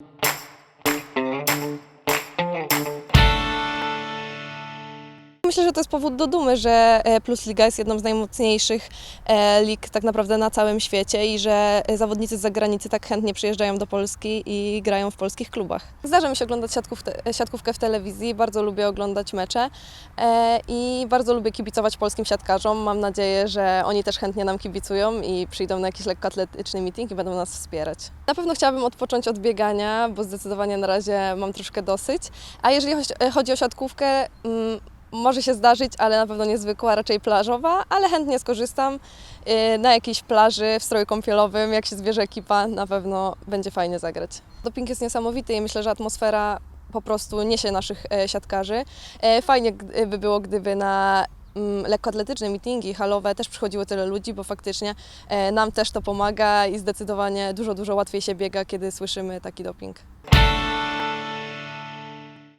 Thank you. Myślę, że to jest powód do dumy, że e, Plus Liga jest jedną z najmocniejszych e, lig tak naprawdę na całym świecie i że e, zawodnicy z zagranicy tak chętnie przyjeżdżają do Polski i grają w polskich klubach. Zdarza mi się oglądać siatków, siatkówkę w telewizji, bardzo lubię oglądać mecze i bardzo lubię kibicować polskim siatkarzom. Mam nadzieję, że oni też chętnie nam kibicują i przyjdą na jakiś lekkoatletyczny meeting i będą nas wspierać. Na pewno chciałabym odpocząć od biegania, bo zdecydowanie na razie mam troszkę dosyć. A jeżeli chodzi- chodzi o siatkówkę, mm, może się zdarzyć, ale na pewno niezwykła, raczej plażowa, ale chętnie skorzystam y, na jakiejś plaży w stroju kąpielowym, jak się zbierze ekipa, na pewno będzie fajnie zagrać. Doping jest niesamowity i myślę, że atmosfera po prostu niesie naszych e, siatkarzy. E, Fajnie gdy- by było, gdyby na mm, lekkoatletyczne meetingi halowe też przychodziło tyle ludzi, bo faktycznie e, nam też to pomaga i zdecydowanie dużo, dużo łatwiej się biega, kiedy słyszymy taki doping.